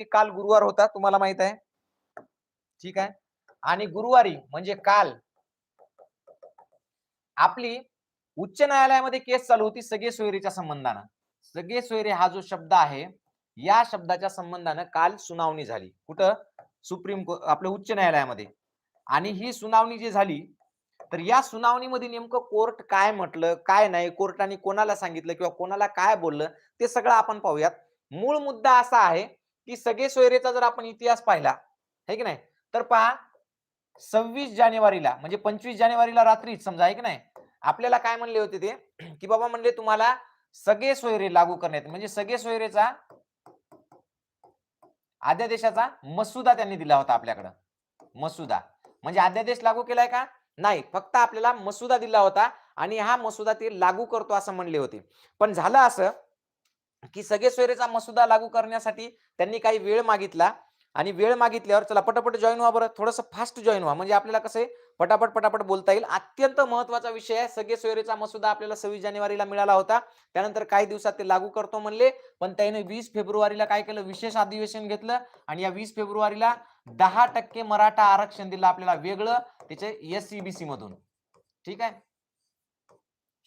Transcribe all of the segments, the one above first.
की काल गुरुवार होता तुम्हाला माहीत आहे. ठीक आहे? आणि गुरुवारी म्हणजे काल. आपली उच्च न्यायालयामध्ये केस चालू होती सगळे सोयरीच्या संबंधानं. सगळे सोयरे हा जो शब्द आहे या शब्दाच्या संबंधानं काल सुनावणी झाली. कुठं? सुप्रीम कोर्ट आपल्या उच्च न्यायालयामध्ये. आणि ही सुनावणी जी झाली तर या सुनावणीमध्ये नेमकं कोर्ट काय म्हटलं काय नाही कोर्टाने कोणाला सांगितलं किंवा कोणाला काय बोललं ते सगळं आपण पाहूयात. मूळ मुद्दा असा आहे की सगळे सोयरेचा जर आपण इतिहास पाहिला है की नाही? तर पहा सव्वीस जानेवारीला म्हणजे पंचवीस जानेवारीला रात्रीच समजा आहे की नाही? आपल्याला काय म्हणले होते ते? की बाबा म्हणले तुम्हाला सगळे सोयरे लागू करण्यात म्हणजे सगळे सोयरेचा अध्यादेशाचा मसुदा त्यांनी दिला होता आपल्याकडं. मसुदा. म्हणजे अध्यादेश लागू केलाय का? नाही फक्त आपल्याला मसुदा दिला होता आणि हा मसुदा ते लागू करतो असं म्हणले होते. पण झालं असं की सगळे सोयरेचा मसुदा लागू करण्यासाठी त्यांनी काही वेळ मागितला आणि वेळ मागितल्यावर चला पटापट जॉईन व्हा बरं. थोडंसं फास्ट जॉईन व्हा. म्हणजे आपल्याला कसं आहे पटापट पटापट बोलता येईल. अत्यंत महत्त्वाचा विषय आहे. सगळे सोयरेचा मसुदा आपल्याला सव्वीस जानेवारीला मिळाला होता. त्यानंतर काही दिवसात ते लागू करतो म्हणले. पण त्याने वीस फेब्रुवारीला काय केलं? विशेष अधिवेशन घेतलं. आणि या वीस फेब्रुवारीला दहा टक्के मराठा आरक्षण दिलं आपल्याला वेगळं. त्याचे एस मधून. ठीक आहे?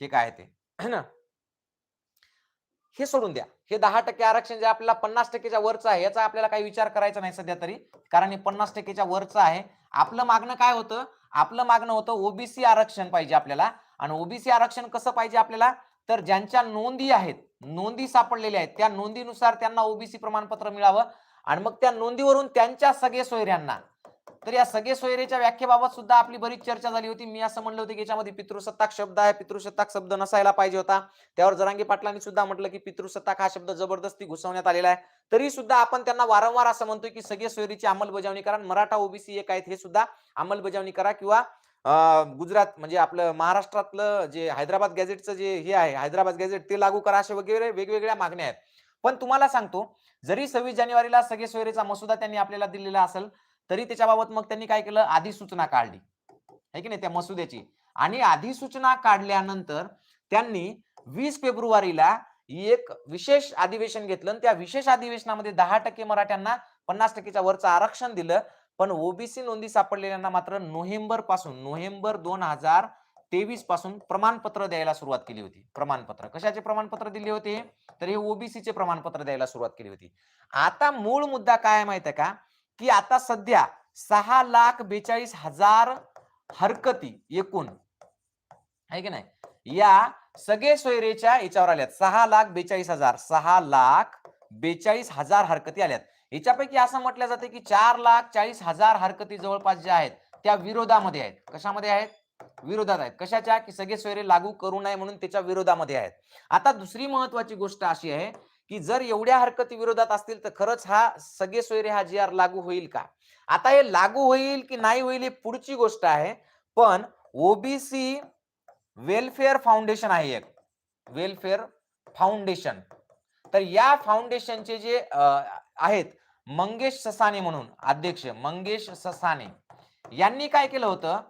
हे काय आहे ते? हे सोडून द्या. हे दहा टक्के आरक्षण जे आपल्याला पन्नास टक्केच्या वरचं आहे याचा आपल्याला काही विचार करायचा नाही सध्या तरी. कारण हे पन्नास टक्केच्या वरचं आहे. आपलं मागणं काय होतं? आपलं मागणं होतं ओबीसी आरक्षण पाहिजे आपल्याला. आणि ओबीसी आरक्षण कसं पाहिजे आपल्याला? तर ज्यांच्या नोंदी आहेत नोंदी सापडलेल्या आहेत त्या नोंदीनुसार त्यांना ओबीसी प्रमाणपत्र मिळावं. आणि मग त्या नोंदीवरून त्यांच्या सगळे सोयऱ्यांना तर या सगळे सोयरेच्या व्याख्येबाबत सुद्धा आपली बरीच चर्चा झाली होती. मी असं म्हणलं होतं की याच्यामध्ये पितृसत्ताक शब्द आहे पितृसत्ताक शब्द नसायला पाहिजे होता. त्यावर जरांगी पाटलांनी सुद्धा म्हटलं की पितृसत्ताक हा शब्द जबरदस्ती घुसवण्यात आलेला आहे. तरी सुद्धा आपण त्यांना वारंवार असं म्हणतोय की सगळे सोयरीची अंमलबजावणी करा. आणि मराठा ओबीसी एक आहेत हे सुद्धा अंमलबजावणी करा. किंवा गुजरात म्हणजे आपलं महाराष्ट्रातलं जे हैदराबाद गॅझेटचं जे हे आहे हैदराबाद गॅझेट ते लागू करा असे वगैरे वेगवेगळ्या मागण्या आहेत. पण तुम्हाला सांगतो जरी सव्वीस जानेवारीला सगळे सोयरेचा मसुदा त्यांनी आपल्याला दिलेला असेल तरी त्याच्याबाबत मग त्यांनी काय केलं? अधिसूचना काढली. है की नाही? त्या मसुद्याची आणि अधिसूचना काढल्यानंतर त्यांनी वीस फेब्रुवारीला एक विशेष अधिवेशन घेतलं आणि त्या विशेष अधिवेशनामध्ये दहा टक्के मराठ्यांना पन्नास टक्केच्या वरचं आरक्षण दिलं. पण ओबीसी नोंदी सापडलेल्यांना मात्र नोव्हेंबरपासून नोव्हेंबर दोन हजार तेवीसपासून प्रमाणपत्र द्यायला सुरुवात केली होती. प्रमाणपत्र. कशाचे प्रमाणपत्र दिले होते? तर हे ओबीसीचे प्रमाणपत्र द्यायला सुरुवात केली होती. आता मूळ मुद्दा काय माहिती आहे का? की आता सध्या सहा लाख बेचाळीस हजार हरकती एकूण. आहे की नाही? या सगळे सोयरेच्या याच्यावर आल्यात. सहा लाख बेचाळीस हजार सहा लाख बेचाळीस हजार हरकती आल्यात. याच्यापैकी असं म्हटलं जाते की चार लाख चाळीस हजार हरकती जवळपास ज्या आहेत त्या विरोधामध्ये आहेत. कशामध्ये आहेत? विरोधात आहेत. कशाच्या? की सगळे सोयरे लागू करू नये म्हणून त्याच्या विरोधामध्ये आहेत. आता दुसरी महत्वाची गोष्ट अशी आहे की जर एवढ्या हरकती विरोधात असतील तर खरंच हा सगळे सोयरे हा जी आर लागू होईल का? आता हे लागू होईल की नाही होईल ही पुढची गोष्ट आहे. पण ओबीसी वेलफेअर फाउंडेशन आहे एक. वेलफेअर फाउंडेशन तर या फाउंडेशनचे जे आहेत मंगेश ससाने म्हणून अध्यक्ष मंगेश ससाने यांनी काय केलं होतं?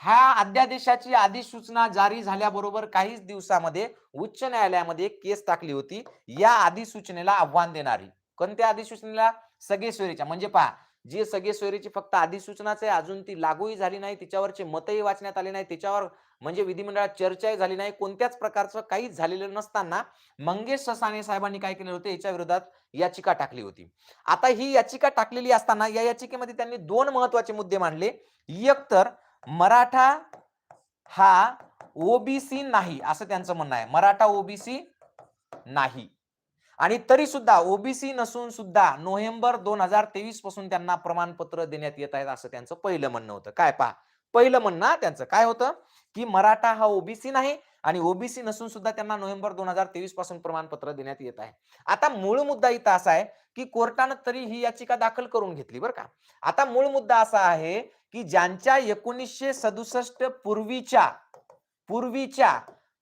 ह्या अध्यादेशाची अधिसूचना जारी झाल्याबरोबर काहीच दिवसामध्ये उच्च न्यायालयामध्ये एक केस टाकली होती. या अधिसूचनेला आव्हान देणारी. कोणत्या अधिसूचनेला? सगेश्वरीच्या. म्हणजे पहा जे सगेश्वरीची फक्त अधिसूचनाच आहे अजून ती लागूही झाली नाही तिच्यावरचे मतही वाचण्यात आले नाही त्याच्यावर म्हणजे विधिमंडळात चर्चाही झाली नाही कोणत्याच प्रकारचं काहीच झालेलं नसताना मंगेश ससाने साहेबांनी काय केले होते? याच्या विरोधात याचिका टाकली होती. आता ही याचिका टाकलेली असताना या याचिकेमध्ये त्यांनी दोन महत्त्वाचे मुद्दे मांडले. एक तर मराठा हा ओबीसी नाही असं त्यांचं म्हणणं आहे. मराठा ओबीसी नाही. आणि तरी सुद्धा ओबीसी नसून सुद्धा नोव्हेंबर दोन हजार तेवीसपासून त्यांना प्रमाणपत्र देण्यात येत आहेत असं त्यांचं पहिलं म्हणणं होतं. काय पहा पहिलं म्हणणं त्यांचं. काय होतं? की मराठा हा ओबीसी नाही आणि ओबीसी नसून सुद्धा त्यांना नोव्हेंबर दोन हजार तेवीसपासून प्रमाणपत्र देण्यात येत आहे. आता मूळ मुद्दा इथं असा आहे की कोर्टानं तरी ही याचिका दाखल करून घेतली बरं का. आता मूळ मुद्दा असा आहे की ज्यांच्या एकोणीसशे सदुसष्ट पूर्वीच्या पूर्वीच्या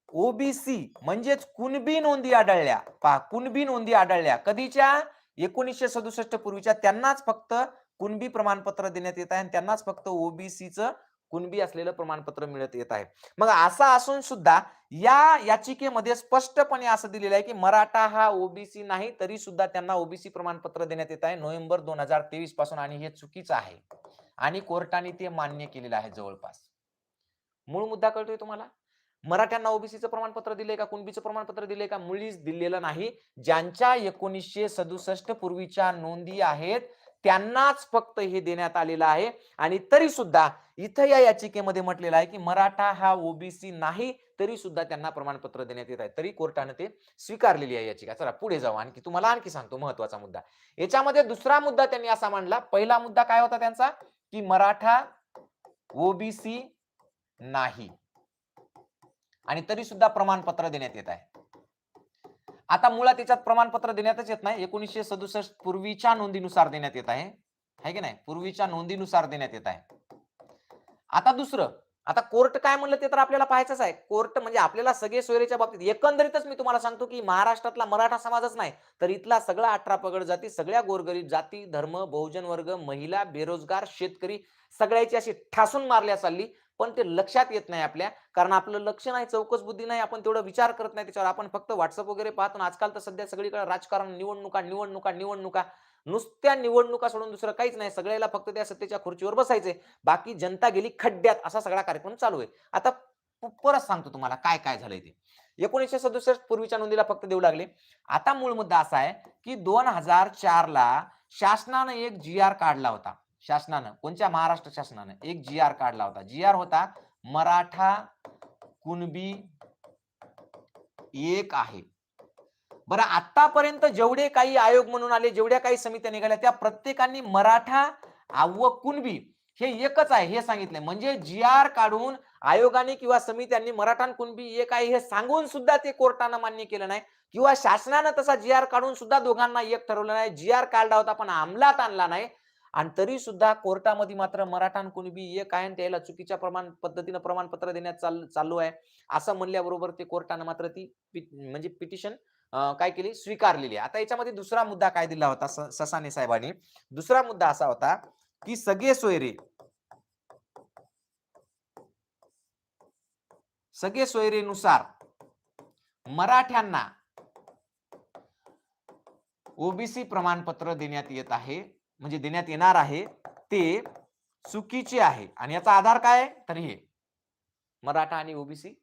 ओबीसी म्हणजेच कुणबी नोंदी आढळल्या. पहा कुणबी नोंदी आढळल्या. कधीच्या? एकोणीसशे सदुसष्ट पूर्वीच्या. त्यांनाच फक्त कुणबी प्रमाणपत्र देण्यात येत आहे आणि त्यांनाच फक्त ओबीसीचं कुणबी असलेलं प्रमाणपत्र मिळत येत आहे. मग असं असून सुद्धा या याचिकेमध्ये स्पष्टपणे असं दिलेलं आहे की मराठा हा ओबीसी नाही तरी सुद्धा त्यांना ओबीसी प्रमाणपत्र देण्यात येत आहे नोव्हेंबर दोन हजार तेवीसपासून आणि हे चुकीचं आहे. आणि कोर्टाने ते मान्य केलेलं आहे जवळपास. मूळ मुद्दा कळतोय तुम्हाला? मराठ्यांना ओबीसीचं प्रमाणपत्र दिले का? कुणबीचं प्रमाणपत्र दिले का? मुळीच दिलेलं नाही. ज्यांच्या एकोणीसशे सदुसष्ट पूर्वीच्या नोंदी आहेत त्यांनाच फक्त हे देण्यात आलेलं आहे. आणि तरी सुद्धा इथं या याचिकेमध्ये म्हटलेलं आहे की मराठा हा ओबीसी नाही तरी सुद्धा त्यांना प्रमाणपत्र देण्यात येत आहे. तरी कोर्टाने ते स्वीकारलेली आहे याचिका. चला पुढे जाऊ. आणखी तुम्हाला आणखी सांगतो महत्त्वाचा मुद्दा. याच्यामध्ये दुसरा मुद्दा त्यांनी असा मांडला. पहिला मुद्दा काय होता त्यांचा? की मराठा ओबीसी नाही. आणि तरी सुद्धा प्रमाणपत्र देण्यात येत आहे. आता मुळात त्याच्यात प्रमाणपत्र देण्यातच येत नाही. एकोणीसशे सदुसष्ट पूर्वीच्या नोंदीनुसार देण्यात येत आहे. है की नाही? पूर्वीच्या नोंदीनुसार देण्यात येत आहे. आता दुसरं आता कोर्ट काय म्हणलं ते तर आपल्याला पाहायचंच आहे. कोर्ट म्हणजे आपल्याला सगळे सोयरेच्या बाबतीत एकंदरीतच मी तुम्हाला सांगतो की महाराष्ट्रातला मराठा समाजच नाही तर इथला सगळा अठरा पगड जाती सगळ्या गोरगरीब जाती धर्म बहुजन वर्ग महिला बेरोजगार शेतकरी सगळ्याची अशी ठासून मारल्या चालली पण ते लक्षात येत नाही आपल्या कारण आपलं लक्ष नाही चौकस बुद्धी नाही आपण तेवढं विचार करत नाही त्याच्यावर आपण फक्त व्हॉट्सअप वगैरे पाहतो आजकाल तर सध्या सगळीकडे राजकारण निवडणुका निवडणुका निवडणुका नुसत्या निवडणुका सोडून दुसरं काहीच नाही. सगळ्याला फक्त त्या सत्तेच्या खुर्चीवर बसायचे बाकी जनता गेली खड्ड्यात. असा सगळा कार्यक्रम चालू आहे. आता परत सांगतो तुम्हाला काय काय झालंय ते. एकोणीसशे सदुसष्ट पूर्वीच्या नोंदीला फक्त देऊ लागले. आता मूळ मुद्दा असा आहे की दोन हजार चार ला शासनानं एक जी आर काढला होता. शासनानं. कोणत्या महाराष्ट्र शासनानं? एक जी आर काढला होता. जी आर होता मराठा कुणबी एक आहे. बरं आतापर्यंत जेवढे काही आयोग म्हणून आले जेवढ्या काही समित्या निघाल्या त्या प्रत्येकाने मराठा आ- व कुणबी हे एकच आहे हे सांगितलंय. म्हणजे जी आर काढून आयोगाने किंवा समित्यांनी मराठा कुणबी एक आहे हे सांगून सुद्धा ते कोर्टानं मान्य केलं नाही. किंवा शासनानं तसा जी आर काढून सुद्धा दोघांना एक ठरवलं नाही. जी आर काढला होता पण अंमलात आणला नाही. आणि तरी सुद्धा कोर्टामध्ये मात्र मराठा कुणबी एक आहे आणि त्याला चुकीच्या प्रमाण पद्धतीनं प्रमाणपत्र देण्यात चाल चालू आहे. असं म्हणल्याबरोबर ते कोर्टानं मात्र ती म्हणजे पिटिशन काय केली? स्वीकारलेली आता याच्यामध्ये दुसरा मुद्दा काय दिला होता ससाने साहेबांनी? दुसरा मुद्दा असा होता की सगळे सोयरे सगळे सोयरेनुसार मराठ्यांना ओबीसी प्रमाणपत्र देण्यात येत आहे म्हणजे देण्यात येणार आहे ते चुकीचे आहे. आणि याचा आधार काय आहे? तर हे. मराठा आणि ओबीसी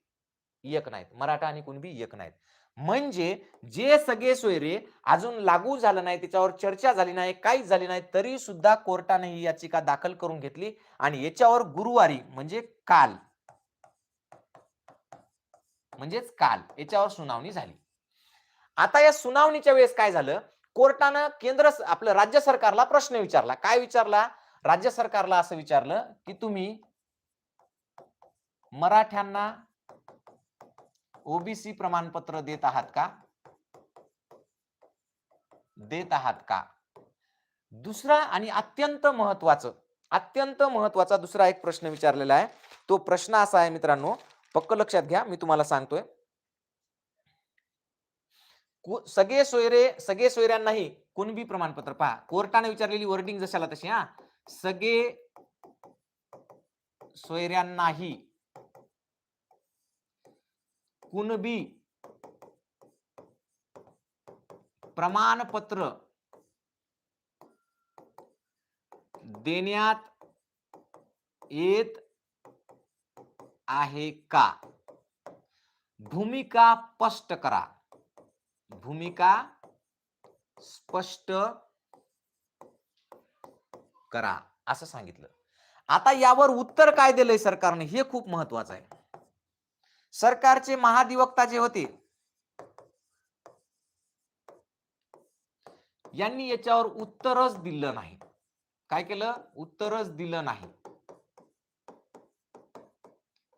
एक नाहीत. मराठा आणि कुणबी एक नाहीत. म्हणजे जे सगळे सोयरे अजून लागू झालं नाही त्याच्यावर चर्चा झाली नाही काहीच झाली नाही तरी सुद्धा कोर्टाने ही याचिका दाखल करून घेतली आणि याच्यावर गुरुवारी म्हणजे काल म्हणजेच काल याच्यावर सुनावणी झाली. आता या सुनावणीच्या वेळेस काय झालं? कोर्टानं केंद्र आपलं राज्य सरकारला प्रश्न विचारला. काय विचारला? राज्य सरकारला असं विचारलं की तुम्ही मराठ्यांना ओबीसी प्रमाणपत्र देत आहात का? देत आहात का? दुसरा आणि अत्यंत महत्वाचं अत्यंत महत्त्वाचा दुसरा एक प्रश्न विचारलेला आहे. तो प्रश्न असा आहे मित्रांनो पक्क लक्षात घ्या मी तुम्हाला सांगतोय. सगळे सोयरे सगळे सोयऱ्यांनाही कुणबी प्रमाणपत्र पहा. कोर्टाने विचारलेली वर्डिंग जशाला तशी हा. सगळे सोयऱ्यांनाही कुणबी प्रमाणपत्र. देण्यात येत आहे का? भूमिका स्पष्ट करा. भूमिका स्पष्ट करा असं सांगितलं. आता यावर उत्तर काय दिलंय सरकारने हे खूप महत्वाचं आहे. सरकारचे महाधिवक्ता जे होते यांनी याच्यावर उत्तरच दिलं नाही. काय केलं? उत्तरच दिलं नाही.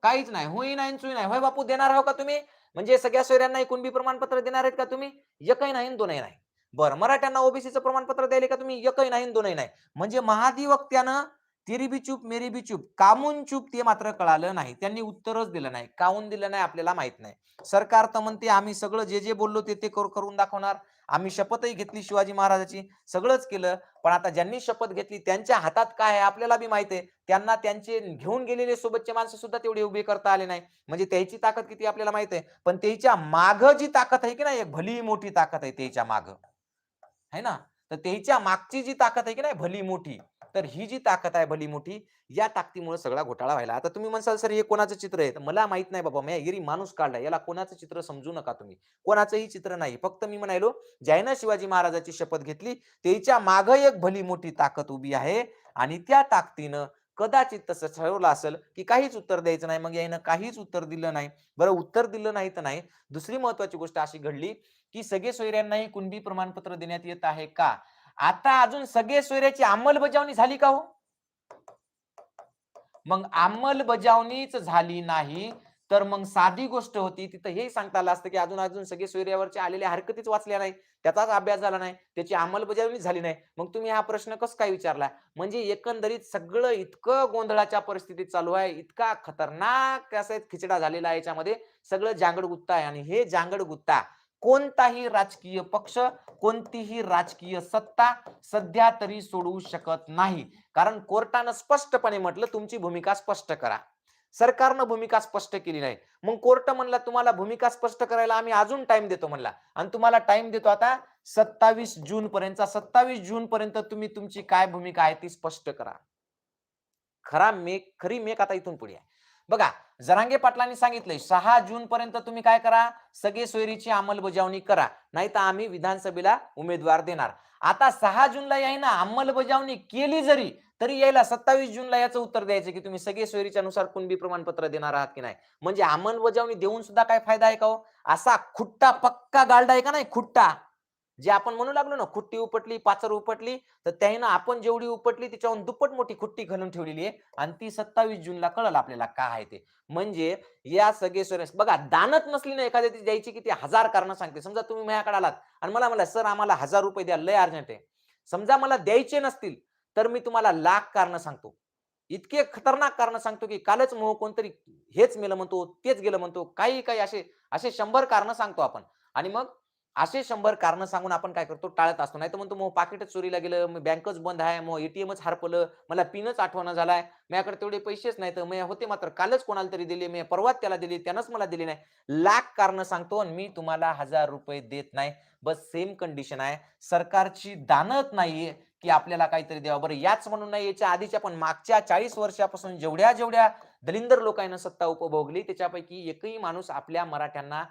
काहीच नाही. होई नाही चुई नाही. होय बापू देणार आहो का तुम्ही? म्हणजे सगळ्या सोयऱ्यांना कुणबी प्रमाणपत्र देणार आहेत का तुम्ही? एकही नाही दोनही नाही. बरं मराठ्यांना ओबीसीचं प्रमाणपत्र द्यायला का तुम्ही? एकही नाही दोनही नाही. म्हणजे महाधिवक्त्यानं तेरी बी चूप मेरी बी चूप कामून चूप ते मात्र कळालं नाही. त्यांनी उत्तरच दिलं नाही. काऊन दिलं नाही आपल्याला माहीत नाही. सरकार तर म्हणते आम्ही सगळं जे जे बोललो ते ते करून दाखवणार. आम्ही शपथही घेतली शिवाजी महाराजाची. सगळंच केलं. पण आता ज्यांनी शपथ घेतली त्यांच्या हातात काय आहे आपल्याला बी माहीत आहे. त्यांना त्यांचे घेऊन गेलेले सोबतचे माणसं सुद्धा तेवढे उभे करता आले नाही. म्हणजे त्याची ताकद किती आपल्याला माहीत आहे? पण त्याच्या माग जी ताकद आहे की नाही एक भली मोठी ताकद आहे त्याच्या माग. है ना? तर त्याच्या मागची जी ताकद आहे की नाही भली मोठी तर ही जी ताकद आहे भली मोठी या ताकदीमुळे सगळा घोटाळा व्हायला. आता तुम्ही म्हणसाल सर हे कोणाचं चित्र आहे? मला माहीत नाही बाबा मी एरी माणूस काढला याला कोणाचं चित्र समजू नका तुम्ही. कोणाचंही चित्र नाही. फक्त मी म्हणायलो ज्यानं शिवाजी महाराजाची शपथ घेतली त्याच्या माग एक भली मोठी ताकद उभी आहे आणि त्या ताकदीनं कदाचित तसं ठरवलं असेल की काहीच उत्तर द्यायचं नाही. मग यानं काहीच उत्तर दिलं नाही. बरं उत्तर दिलं नाही तर नाही. दुसरी महत्वाची गोष्ट अशी घडली की सगळे सोयऱ्यांनाही कुणबी प्रमाणपत्र देण्यात येत आहे का? आता अजून सगळे सोयऱ्याची अंमलबजावणी झाली का हो? मग अंमलबजावणीच झाली नाही तर मग साधी गोष्ट होती तिथं हे सांगता आलं असतं की अजून अजून सगळे सोयऱ्यावरच्या आलेल्या हरकतीच वाचल्या नाही त्याचाच अभ्यास झाला नाही त्याची अंमलबजावणी झाली नाही. मग तुम्ही हा प्रश्न कस काय विचारला? म्हणजे एकंदरीत सगळं इतकं गोंधळाच्या परिस्थितीत चालू आहे इतका खतरनाक असा खिचडा झालेला आहे याच्यामध्ये सगळं जांगड गुत्ता आहे. आणि हे जांगड गुत्ता कोणताही राजकीय पक्ष कोणतीही राजकीय सत्ता सध्या तरी सोडवू शकत नाही. कारण कोर्टानं स्पष्टपणे म्हटलं तुमची भूमिका स्पष्ट करा. सरकारनं भूमिका स्पष्ट केली नाही. मग कोर्ट म्हणला तुम्हाला भूमिका स्पष्ट करायला आम्ही अजून टाइम देतो म्हणला. आणि तुम्हाला टाइम देतो आता सत्तावीस जून पर्यंत सत्तावीस जून पर्यंत तुम्ही तुमची काय भूमिका आहे ती स्पष्ट करा. खरा मेक खरी मेक आता इथून पुढे आहे. बघा जरांगे पाटलांनी सांगितलंय सहा जून पर्यंत तुम्ही काय करा? सगळे सोयरीची अंमलबजावणी करा. नाही तर आम्ही विधानसभेला उमेदवार देणार. आता सहा जूनला यायना अंमलबजावणी केली जरी तरी यायला सत्तावीस जूनला याचं उत्तर द्यायचं की तुम्ही सगळे सोयरीच्या नुसार कुणबी प्रमाणपत्र देणार आहात की नाही? म्हणजे अंमलबजावणी देऊन सुद्धा काय फायदा आहे का हो? असा खुट्टा पक्का गालडा आहे का नाही? खुट्टा. जे आपण म्हणू लागलो ना खुट्टी उपटली पाचर उपटली तर त्यानं आपण जेवढी उपटली त्याच्याहून दुप्पट मोठी खुट्टी घालून ठेवलेली आहे. आणि ती सत्तावीस जूनला कळलं आपल्याला काय आहे ते. म्हणजे या सगळे सर बघा दानत नसली ना एखाद्या ती द्यायची की ती हजार कारण सांगते. समजा तुम्ही माझ्याकडे आलात आणि मला म्हणला सर आम्हाला हजार रुपये द्या लय अर्जंट आहे. समजा मला द्यायचे नसतील तर मी तुम्हाला लाख कारण सांगतो. इतके खतरनाक कारण सांगतो की कालच मोह कोणतरी हेच मेलं म्हणतो तेच गेलं म्हणतो काही काही असे असे शंभर कारण सांगतो आपण. आणि मग असे शंभर कारण सांगून आपण काय करतो? टाळत असतो. नाही तर म्हणतो मग पाकिटच चोरीला गेलं मग बँकच बंद आहे मग एटीएमच हरपलं मला पिनच आठवणं झालाय. माझ्याकडे तेवढे पैसेच नाही तर मी होते मात्र कालच कोणाला तरी दिले मी परवाच त्याला दिली त्यानंच मला दिली नाही. लाख कारण सांगतो आणि मी तुम्हाला हजार रुपये देत नाही. बस सेम कंडिशन आहे. सरकारची दानत नाहीये की आपल्याला काहीतरी द्यावं. बरं याच म्हणून नाही याच्या आधीच्या पण मागच्या चाळीस वर्षापासून जेवढ्या जेवढ्या दलिंदर लोकांना सत्ता उपभोगली त्याच्यापैकी एकही माणूस आपल्या मराठ्यांना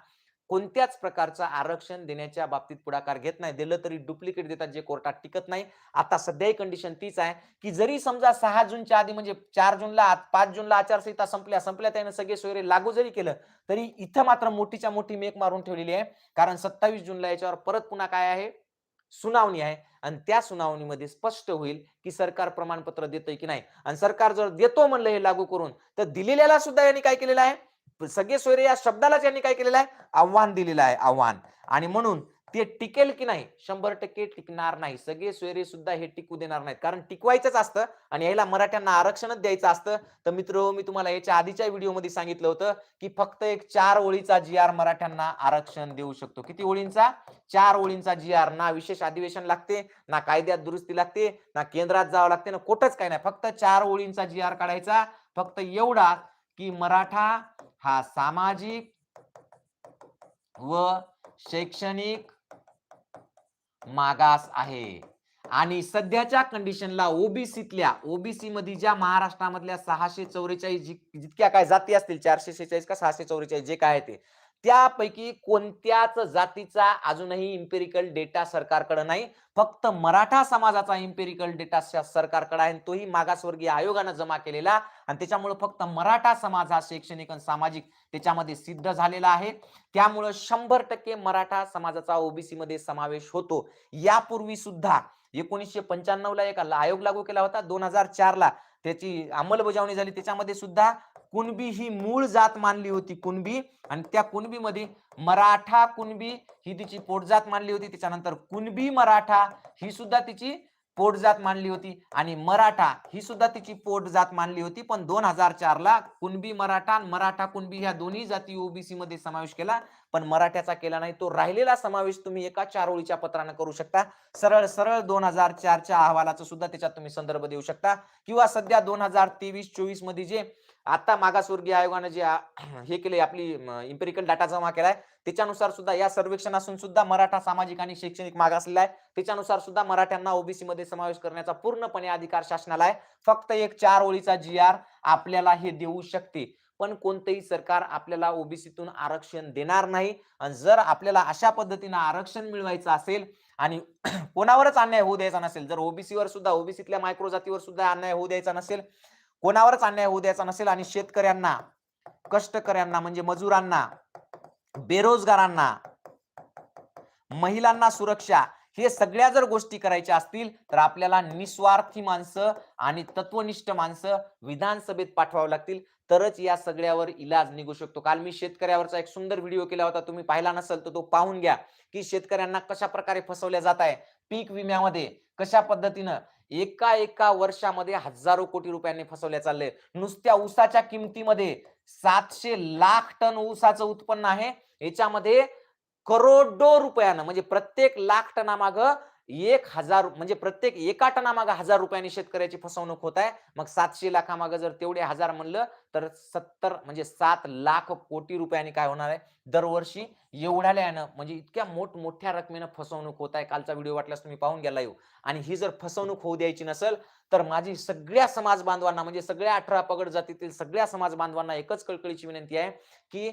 कोणत्याच प्रकारचं आरक्षण देण्याच्या बाबतीत पुढाकार घेत नाही. दिलं तरी डुप्लिकेट देतात जे कोर्टात टिकत नाही. आता सध्याही कंडिशन तीच आहे की जरी समजा सहा जूनच्या आधी म्हणजे चार जूनला पाच जूनला आचारसंहिता संपल्या संपल्या त्यानं सगळे सोयरे लागू जरी केलं तरी इथं मात्र मोठीच्या मोठी मेक मारून ठेवलेली आहे. कारण सत्तावीस जूनला याच्यावर परत पुन्हा काय आहे? सुनावणी आहे. आणि त्या सुनावणीमध्ये स्पष्ट होईल की सरकार प्रमाणपत्र देतोय की नाही. आणि सरकार जर देतो म्हणलं हे लागू करून तर दिलेल्याला सुद्धा यांनी काय केलेलं आहे? सगळे सोयरे या शब्दालाच यांनी काय केलेलं आहे? आव्हान दिलेलं आहे आव्हान. आणि म्हणून ते टिकेल की नाही? शंभर टक्के टिकणार नाही. सगळे सोयरे सुद्धा हे टिकू देणार नाहीत. कारण टिकवायचंच असतं आणि याला मराठ्यांना आरक्षणच द्यायचं असतं. तर मित्र मी तुम्हाला याच्या आधीच्या व्हिडिओमध्ये सांगितलं होतं की फक्त एक चार ओळीचा जी आर मराठ्यांना आरक्षण देऊ शकतो. किती ओळींचा? चार ओळींचा जी आर. ना विशेष अधिवेशन लागते ना कायद्यात दुरुस्ती लागते ना केंद्रात जावं लागते ना कुठंच काय नाही. फक्त चार ओळींचा जी आर काढायचा फक्त एवढा की मराठा हा सामाजिक व शैक्षणिक मागास आहे. आणि सध्याच्या कंडिशनला ओबीसीतल्या ओबीसी मध्ये ज्या महाराष्ट्रामधल्या सहाशे चौवेचाळीस जितक्या काय जाती असतील चारशे शेहेचाळीस का सहाशे चौवेचाळीस जे काय ते त्यापैकी कोणत्याच जातीचा अजूनही इम्पेरिकल डेटा सरकारकडे नाही. फक्त मराठा समाजाचा इम्पेरिकल डेटा सरकारकडे आहे आणि तोही मागासवर्गीय आयोगानं जमा केलेला आणि त्याच्यामुळे फक्त मराठा समाज हा शैक्षणिक आणि सामाजिक त्याच्यामध्ये सिद्ध झालेला आहे. त्यामुळं शंभर टक्के मराठा समाजाचा ओबीसी मध्ये समावेश होतो. यापूर्वी सुद्धा एकोणीसशे पंच्याण्णव ला एक आयोग लागू केला होता. दोन हजार चार ला त्याची अंमलबजावणी झाली. त्याच्यामध्ये सुद्धा कुणबी ही मूळ जात मानली होती कुणबी. आणि त्या कुणबीमध्ये मराठा कुणबी ही तिची पोटजात मानली होती. त्याच्यानंतर कुणबी मराठा ही सुद्धा तिची पोटजात मानली होती. आणि मराठा ही सुद्धा तिची पोटजात मानली होती. पण दोन हजार चार ला कुणबी मराठा आणि मराठा कुणबी ह्या दोन्ही जाती ओबीसी मध्ये समावेश केला. पण मराठ्याचा केला नाही. तो राहिलेला समावेश तुम्ही एका चार ओळीच्या पत्रानं करू शकता. सरळ सरळ दोन हजार चारच्या अहवालाचा सुद्धा त्याच्यात तुम्ही संदर्भ देऊ शकता. किंवा सध्या दोन हजार तेवीस चोवीसमध्ये जे आता मागासवर्गीय आयोगानं जे हे केले आपली इम्पेरिकल डाटा जमा केलाय त्याच्यानुसार सुद्धा या सर्वेक्षण असून सुद्धा मराठा सामाजिक आणि शैक्षणिक मागासलेला आहे. त्याच्यानुसार सुद्धा मराठ्यांना ओबीसी मध्ये समावेश करण्याचा पूर्णपणे अधिकार शासनाला आहे. फक्त एक चार ओळीचा जी आर आपल्याला हे देऊ शकते. पण कोणतंही सरकार आपल्याला ओबीसीतून आरक्षण देणार नाही. आणि जर आपल्याला अशा पद्धतीनं आरक्षण मिळवायचं असेल आणि कोणावरच अन्याय होऊ द्यायचा नसेल जर ओबीसीवर सुद्धा ओबीसीतल्या मायक्रो जातीवर सुद्धा अन्याय होऊ द्यायचा नसेल कोणावरच अन्याय होऊ द्यायचा नसेल आणि शेतकऱ्यांना कष्टकऱ्यांना म्हणजे मजुरांना बेरोजगारांना महिलांना सुरक्षा हे सगळ्या जर गोष्टी करायच्या असतील तर आपल्याला निस्वार्थी माणसं आणि तत्वनिष्ठ माणसं विधानसभेत पाठवावं लागतील. तरच या सगळ्यावर इलाज निघू शकतो. काल मी शेतकऱ्यावरचा एक सुंदर व्हिडिओ केला होता. तुम्ही पाहिला नसेल तर तो पाहून घ्या की शेतकऱ्यांना कशा प्रकारे फसवल्या जात आहे. पीक विम्यामध्ये कशा पद्धतीनं एका एका वर्षामध्ये हजारो कोटी रुपयांनी फसवल्या चालले नुसत्या ऊसाच्या किमतीमध्ये सातशे लाख टन ऊसाचं उत्पन्न आहे. याच्यामध्ये करोडो रुपयानं म्हणजे प्रत्येक लाख टनामाग एक हजार म्हणजे प्रत्येक एका टनामागं हजार रुपयांनी शेतकऱ्याची फसवणूक होत आहे. मग सातशे लाखामागं जर तेवढे हजार म्हणलं तर सत्तर म्हणजे सात लाख कोटी रुपयांनी काय होणार आहे? दरवर्षी एवढ्याला म्हणजे इतक्या मोठमोठ्या रकमेनं फसवणूक होत आहे. कालचा व्हिडिओ वाटल्यास तुम्ही पाहून गेला येऊ. आणि ही जर फसवणूक होऊ द्यायची नसेल तर माझी सगळ्या समाज बांधवांना म्हणजे सगळ्या अठरा पगड जातीतील सगळ्या समाज बांधवांना एकच कळकळीची विनंती आहे की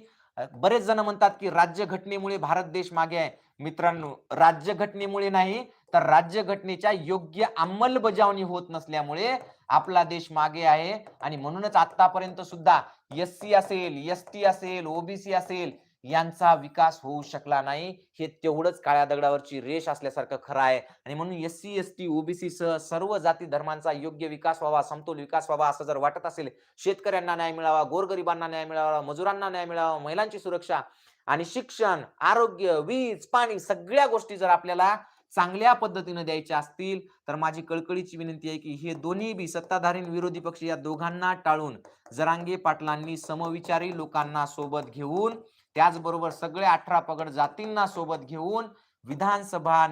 बरेच जण म्हणतात की राज्य घटनेमुळे भारत देश मागे आहे. मित्रांनो राज्यघटनेमुळे नाही तर राज्यघटनेच्या योग्य अंमलबजावणी होत नसल्यामुळे आपला देश मागे आहे. आणि म्हणूनच आतापर्यंत सुद्धा एस सी असेल एस टी असेल ओबीसी असेल यांचा विकास होऊ शकला नाही. हे तेवढंच काळ्या दगडावरची रेष असल्यासारखं खरं आहे. आणि म्हणून S C S T OBC सह सर्व जाती धर्मांचा योग्य विकास व्हावा समतोल विकास व्हावा असं जर वाटत असेल शेतकऱ्यांना न्याय मिळावा गोरगरिबांना न्याय मिळावा मजुरांना न्याय मिळावा महिलांची सुरक्षा आणि शिक्षण आरोग्य वीज पाणी सगळ्या गोष्टी जर आपल्याला चांगल्या पद्धतीने द्यायच्या असतील तर माझी कळकळीची विनंती आहे की हे दोन्ही बी सत्ताधारी विरोधी पक्ष या दोघांना टाळून जरांगे पाटलांनी समविचारी लोकांना सोबत घेऊन त्याचबरोबर सगळे अठरा पगड जातींना सोबत घेऊन विधानसभा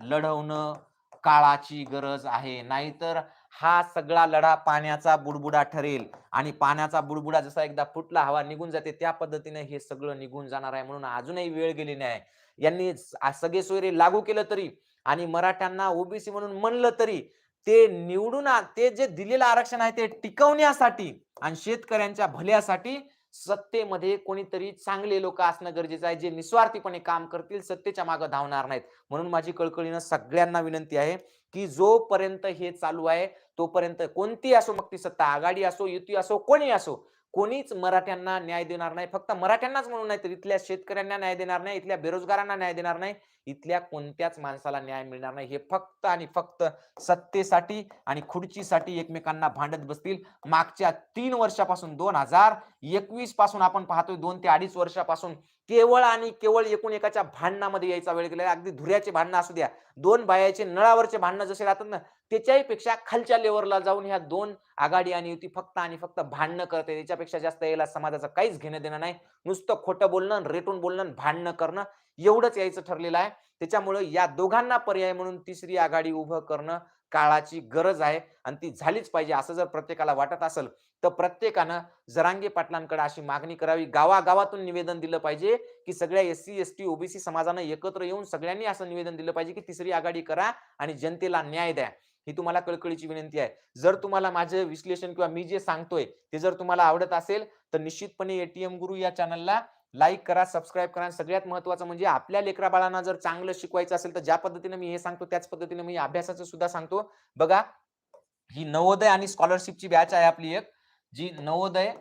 लढवणं काळाची गरज आहे. नाहीतर हा सगळा लढा पाण्याचा बुडबुडा ठरेल आणि पाण्याचा बुडबुडा जसा एकदा फुटला हवा निघून जाते त्या पद्धतीने हे सगळं निघून जाणार आहे म्हणून अजूनही वेळ गेली नाही. यांनी सगळे सोयरे लागू केलं तरी आणि मराठ्यांना ओबीसी म्हणून म्हणलं तरी ते निवडून ते जे दिलेलं आरक्षण आहे ते टिकवण्यासाठी आणि शेतकऱ्यांच्या भल्यासाठी सत्तेमध्ये कोणीतरी चांगले लोक असणं गरजेचं आहे जे निस्वार्थीपणे काम करतील सत्तेच्या मागे धावणार नाहीत. म्हणून माझी कळकळीनं सगळ्यांना विनंती आहे की जोपर्यंत हे चालू आहे तोपर्यंत कोणती असो मग ती सत्ता आघाडी असो युती असो कोणी असो कोणीच मराठ्यांना न्याय देणार नाही. फक्त मराठ्यांनाच म्हणून नाही तर इथल्या शेतकऱ्यांना न्याय देणार नाही इथल्या बेरोजगारांना न्याय देणार नाही इथल्या कोणत्याच माणसाला न्याय मिळणार नाही. हे फक्त आणि फक्त सत्तेसाठी आणि खुर्चीसाठी एकमेकांना भांडत बसतील. मागच्या तीन वर्षापासून दोन हजार एकवीसपासून आपण पाहतोय दोन ते अडीच वर्षापासून केवळ आणि केवळ एकूण एकाच्या भांडणामध्ये यायचा वेळ गेला अगदी धुऱ्याचे भांडणं असू द्या दोन बायाचे नळावरचे भांडणं जसे राहतात ना त्याच्याही पेक्षा खालच्या लेवलला जाऊन ह्या दोन आघाडी आणि युती फक्त आणि फक्त भांडणं करते. त्याच्यापेक्षा जास्त यायला समाजाचं काहीच घेणं देणं नाही. नुसतं खोटं बोलणं रेटून बोलणं भांडणं करणं एवढंच यायचं ठरलेलं आहे. त्याच्यामुळे या दोघांना पर्याय म्हणून तिसरी आघाडी उभं करणं काळाची गरज आहे आणि ती झालीच पाहिजे असं जर प्रत्येकाला वाटत असेल तर प्रत्येकानं जरांगे पाटलांकडे अशी मागणी करावी. गावागावातून निवेदन दिलं पाहिजे की सगळ्या S C S T OBC समाजानं एकत्र येऊन सगळ्यांनी असं निवेदन दिलं पाहिजे की तिसरी आघाडी करा आणि जनतेला न्याय द्या. ही तुम्हाला कळकळीची विनंती आहे. जर तुम्हाला माझं विश्लेषण किंवा मी जे सांगतोय ते जर तुम्हाला आवडत असेल तर निश्चितपणे एटीएम गुरु या चॅनलला लाईक करा सबस्क्राईब करा. सगळ्यात महत्वाचं म्हणजे आपल्या लेकरा बाळांना जर चांगलं शिकवायचं असेल तर ज्या पद्धतीने मी हे सांगतो त्याच पद्धतीने मी अभ्यासाचं सुद्धा सांगतो. बघा ही नवोदय आणि स्कॉलरशिपची बॅच आहे आपली एक जी नवोदय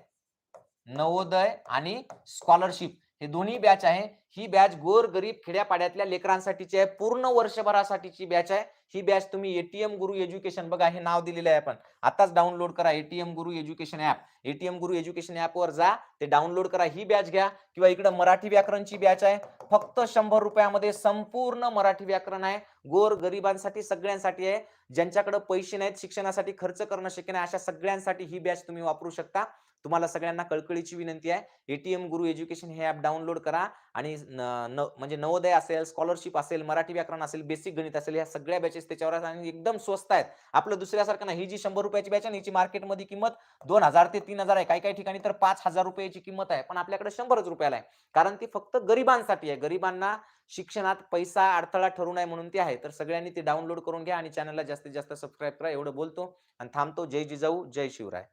नवोदय आणि स्कॉलरशिप हे दोन्ही बॅच आहे. ही बॅच गोर गरीब खेड्यापाड्यातल्या लेकरांसाठीची आहे. पूर्ण वर्षभरासाठीची बॅच आहे. ही बॅच तुम्ही एटीएम गुरु एज्युकेशन बघा हे नाव दिलेलं आहे आपण. आताच डाउनलोड करा ATM Guru education app ATM Guru education वर जा ते डाउनलोड करा ही बॅच घ्या. किंवा इकडं मराठी व्याकरणची बॅच आहे. फक्त शंभर रुपयामध्ये संपूर्ण मराठी व्याकरण आहे. गोर गरिबांसाठी सगळ्यांसाठी आहे. ज्यांच्याकडे पैसे नाहीत शिक्षणासाठी खर्च करणं शक्य नाही अशा सगळ्यांसाठी ही बॅच तुम्ही वापरू शकता. तुम्हाला सगळ्यांना कळकळीची विनंती आहे. एटीएम गुरु एज्युकेशन हे ऍप डाउनलोड करा. आणि म्हणजे नवोदय असेल स्कॉलरशिप असेल मराठी व्याकरण असेल बेसिक गणित असेल या सगळ्या बॅचेस त्याच्यावर आणि एकदम स्वस्त आहेत. आपलं दुसऱ्यासारखं नाही. ही जी शंभर रुपयाची बॅच आहे हिची मार्केटमध्ये किंमत दोन हजार ते तीन हजार आहे. काही काही ठिकाणी तर पाच हजार रुपयाची किंमत आहे. पण आपल्याकडे शंभरच रुपयाला आहे. कारण ती फक्त गरिबांसाठी आहे. गरिबांना शिक्षणात पैसा अडथळा ठरू नये म्हणून ती आहे. तर सगळ्यांनी ते डाउनलोड करून घ्या आणि चॅनलला जास्तीत जास्त सबस्क्राईब करा. एवढं बोलतो. आणि थांबतो. जय जिजाऊ. जय शिवराय.